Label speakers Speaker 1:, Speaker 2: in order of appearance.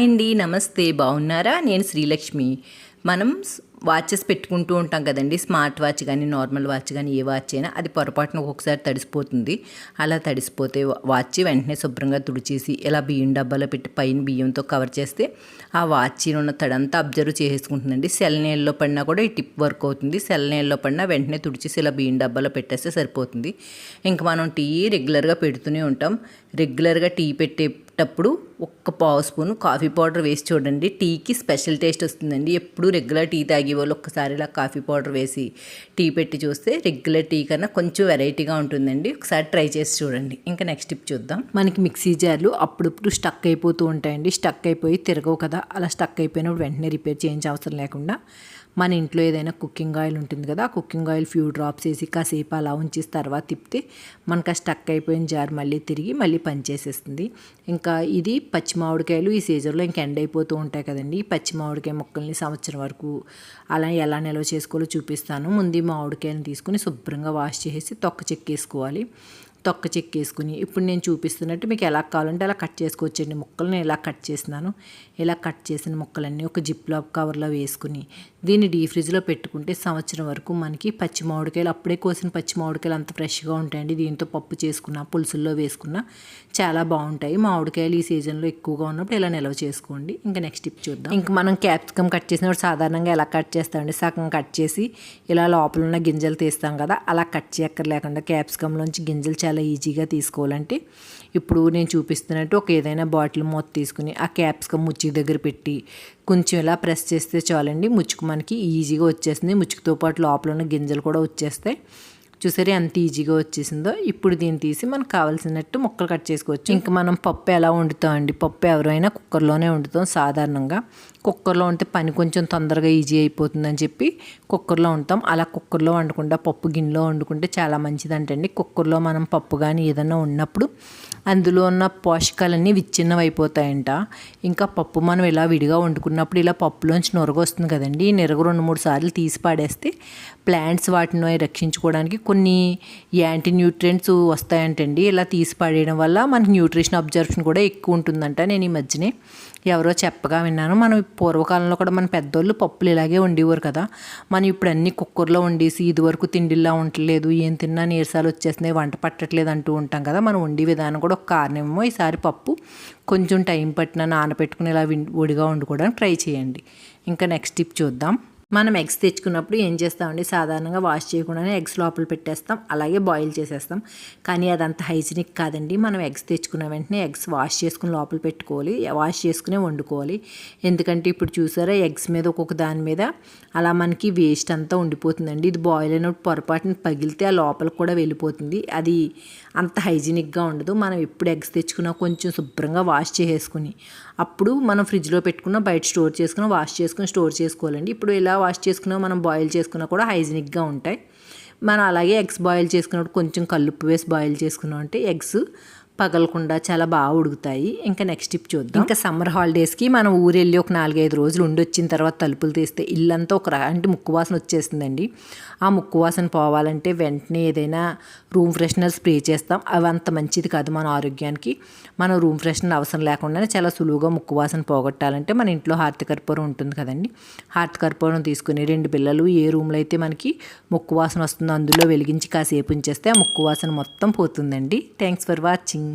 Speaker 1: Hi అండి నమస్తే బాగున్నారా? నేను శ్రీలక్ష్మి. మనం వాచెస్ పెట్టుకుంటూ ఉంటాం కదండి స్మార్ట్ వాచ్ కానీ నార్మల్ వాచ్ కానీ ఏ వాచ్ అయినా అది పొరపాటున ఒక్కొక్కసారి తడిసిపోతుంది. అలా తడిసిపోతే వాచ్ వెంటనే శుభ్రంగా తుడిచేసి ఇలా బియ్యం డబ్బాలో పెట్టి పైన బియ్యంతో కవర్ చేస్తే ఆ వాచ్ ఉన్న తడంతా అబ్జర్వ్ చేసుకుంటుందండి సెల్ నీళ్ళలో పడినా కూడా ఈ టిప్ వర్క్ అవుతుంది. సెల్ నీళ్ళలో పడినా వెంటనే తుడిచేసి ఇలా బియ్యం డబ్బాలో పెట్టేస్తే సరిపోతుంది. ఇంకా మనం టీ రెగ్యులర్గా పెడుతూనే ఉంటాం. రెగ్యులర్గా టీ పెట్టేటప్పుడు ఒక్క పావు స్పూన్ కాఫీ పౌడర్ వేసి చూడండి. టీకి స్పెషల్ టేస్ట్ వస్తుందండి. ఎప్పుడు రెగ్యులర్ టీ తాగే వాళ్ళు ఒక్కసారి ఇలా కాఫీ పౌడర్ వేసి టీ పెట్టి చూస్తే రెగ్యులర్ టీ కన్నా కొంచెం వెరైటీగా ఉంటుందండి. ఒకసారి ట్రై చేసి చూడండి. ఇంకా నెక్స్ట్ టిప్ చూద్దాం. మనకి మిక్సీ జార్లు అప్పుడప్పుడు స్టక్ అయిపోతూ ఉంటాయండి. స్టక్ అయిపోయి తిరగవు కదా. అలా స్టక్ అయిపోయినప్పుడు వెంటనే రిపేర్ చేయించే అవసరం లేకుండా మన ఇంట్లో ఏదైనా కుకింగ్ ఆయిల్ ఉంటుంది కదా ఆ కుకింగ్ ఆయిల్ ఫ్యూ డ్రాప్స్ వేసి కాసేపు అలా ఉంచేసి తర్వాత తిప్పితే మనకు ఆ స్టక్ అయిపోయిన జార్ మళ్ళీ తిరిగి మళ్ళీ పనిచేసేస్తుంది. ఇంకా ఇది పచ్చి మామిడికాయలు ఈ సీజన్లో ఇంకా ఎండ్ అయిపోతూ ఉంటాయి కదండి. ఈ పచ్చి మామిడికాయ ముక్కల్ని సంవత్సరం వరకు అలా ఎలా నిల్వ చేసుకోవాలో చూపిస్తాను. ముందు మామిడికాయలను తీసుకుని శుభ్రంగా వాష్ చేసి తొక్క చెక్కేసుకోవాలి తొక్క చెక్కేసుకుని ఇప్పుడు నేను చూపిస్తున్నట్టు మీకు ఎలా కావాలంటే అలా కట్ చేసుకోవచ్చండి. ముక్కలు నేను ఇలా కట్ చేసినాను ఇలా కట్ చేసిన ముక్కలన్నీ ఒక జిప్ లాప్ కవర్లో వేసుకుని దీన్ని డీ ఫ్రిడ్జ్లో పెట్టుకుంటే సంవత్సరం వరకు మనకి పచ్చి మామిడికాయలు అప్పుడే కోసిన పచ్చి మామిడికాయలు అంత ఫ్రెష్గా ఉంటాయండి. దీంతో పప్పు చేసుకున్న పులుసుల్లో వేసుకున్న చాలా బాగుంటాయి. మామిడికాయలు ఈ సీజన్లో ఎక్కువగా ఉన్నప్పుడు ఇలా నిల్వ చేసుకోండి. ఇంకా నెక్స్ట్ టిప్ చూద్దాం. ఇంకా మనం క్యాప్సికమ్ కట్ చేసినప్పుడు సాధారణంగా ఎలా కట్ చేస్తామండి? సగం కట్ చేసి ఇలా లోపల ఉన్న గింజలు తీస్తాం కదా అలా కట్ చేయక్కర్లేకుండా క్యాప్సికంలోంచి గింజలు చాలా ఈజీగా తీసుకోవాలంటే ఇప్పుడు నేను చూపిస్తున్నట్టు ఒక ఏదైనా బాటిల్ మూత తీసుకుని ఆ క్యాప్సికమ్ ముచ్చి దగ్గర పెట్టి కొంచెం ఇలా ప్రెస్ చేస్తే చాలండి. ముచ్చుకు మనకి ఈజీగా వచ్చేస్తుంది. ముచ్చుకుతో పాటు లోపల ఉన్న గింజలు కూడా వచ్చేస్తాయి. చూసారే ఎంత ఈజీగా వచ్చేసిందో. ఇప్పుడు దీన్ని తీసి మనకు కావాల్సినట్టు ముక్కలు కట్ చేసుకోవచ్చు. ఇంకా మనం పప్పు ఎలా వండుతాం అండి పప్పు ఎవరైనా కుక్కర్లోనే వండుతాం సాధారణంగా. కుక్కర్లో ఉంటే పని కొంచెం తొందరగా ఈజీ అయిపోతుందని చెప్పి కుక్కర్లో ఉంటాం అలా కుక్కర్లో వండకుండా పప్పు గిన్నెలో వండుకుంటే చాలా మంచిదంటండి. కుక్కర్లో మనం పప్పు కానీ ఏదైనా ఉన్నప్పుడు అందులో ఉన్న పోషకాలన్నీ విచ్ఛిన్నం అయిపోతాయంట ఇంకా పప్పు మనం ఇలా విడిగా వండుకున్నప్పుడు ఇలా పప్పులోంచి నొరగ వస్తుంది కదండి. ఈ నెరగ రెండు మూడు సార్లు తీసి పాడేస్తే ప్లాంట్స్ వాటిని రక్షించుకోవడానికి కొన్ని యాంటీ న్యూట్రియంట్స్ వస్తాయంటండి. ఇలా తీసి పాడేయడం వల్ల మనకి న్యూట్రిషన్ అబ్జర్ప్షన్ కూడా ఎక్కువ ఉంటుందంట. నేను ఈ మధ్యనే ఎవరో చెప్పగా విన్నాను. మనం పూర్వకాలంలో కూడా మన పెద్దోళ్ళు పప్పులు ఇలాగే వండేవారు కదా. మనం ఇప్పుడు అన్ని కుక్కర్లో వండేసి ఇదివరకు తిండిలా ఉండట్లేదు ఏం తిన్నా నీరసాలు వచ్చేస్తున్నాయి వంట పట్టట్లేదు అంటూ ఉంటాం కదా. మనం వండే విధానం కూడా ఒక కారణమేమో ఈసారి పప్పు. కొంచెం టైం పట్టిన నానబెట్టుకుని ఇలా ఒడిగా వండుకోవడానికి ట్రై చేయండి. ఇంకా నెక్స్ట్ టిప్ చూద్దాం. మనం ఎగ్స్ తెచ్చుకున్నప్పుడు ఏం చేస్తామండి? సాధారణంగా వాష్ చేయకుండానే ఎగ్స్ లోపల పెట్టేస్తాం. అలాగే బాయిల్ చేసేస్తాం. కానీ అదంత హైజీనిక్ కాదండి. మనం ఎగ్స్ తెచ్చుకున్న వెంటనే ఎగ్స్ వాష్ చేసుకుని లోపల పెట్టుకోవాలి. వాష్ చేసుకునే వండుకోవాలి. ఎందుకంటే ఇప్పుడు చూసారా ఎగ్స్ మీద ఒక్కొక్క దాని మీద అలా మనకి వేస్ట్ అంతా ఉండిపోతుందండి. ఇది బాయిల్ అయినప్పుడు పొరపాటున పగిలితే ఆ లోపలికి కూడా వెళ్ళిపోతుంది. అది అంత హైజీనిక్గా ఉండదు. మనం ఎప్పుడు ఎగ్స్ తెచ్చుకున్నా కొంచెం శుభ్రంగా వాష్ చేసేసుకుని అప్పుడు మనం ఫ్రిడ్జ్లో పెట్టుకున్న బయట స్టోర్ చేసుకుని వాష్ చేసుకుని స్టోర్ చేసుకోవాలండి. ఇప్పుడు ఇలా వాష్ చేసుకున్నా మనం బాయిల్ చేసుకున్నా కూడా హైజీనిక్గా ఉంటాయి. మనం అలాగే ఎగ్స్ బాయిల్ చేసుకున్నప్పుడు కొంచెం కల్లుప్పు వేసి బాయిల్ చేసుకున్నాం అంటే ఎగ్స్ పగలకుండా చాలా బాగా ఉడుకుతాయి. ఇంకా నెక్స్ట్ టిప్ చూద్దాం. ఇంకా సమ్మర్ హాలిడేస్కి మనం ఊరెళ్ళి ఒక నాలుగైదు రోజులు ఉండి వచ్చిన తర్వాత తలుపులు తీస్తే ఇల్లంతా ఒక అంటే ముక్కు వాసన వచ్చేస్తుందండి. ఆ ముక్కు వాసన పోవాలంటే వెంటనే ఏదైనా రూమ్ ఫ్రెషనర్ స్ప్రే చేస్తాం. అవి అంత మంచిది కాదు మన ఆరోగ్యానికి. మనం రూమ్ ఫ్రెషనర్ అవసరం లేకుండానే చాలా సులువుగా ముక్కు వాసన పోగొట్టాలంటే మన ఇంట్లో హారతి కర్పూరం ఉంటుంది కదండి. హారతి కర్పూరం తీసుకుని రెండు పిల్లలు ఏ రూమ్లో అయితే మనకి ముక్కు వాసన వస్తుందో అందులో వెలిగించి కాసేపు ఉంచేస్తే ఆ ముక్కు వాసన మొత్తం పోతుందండి. Thanks for watching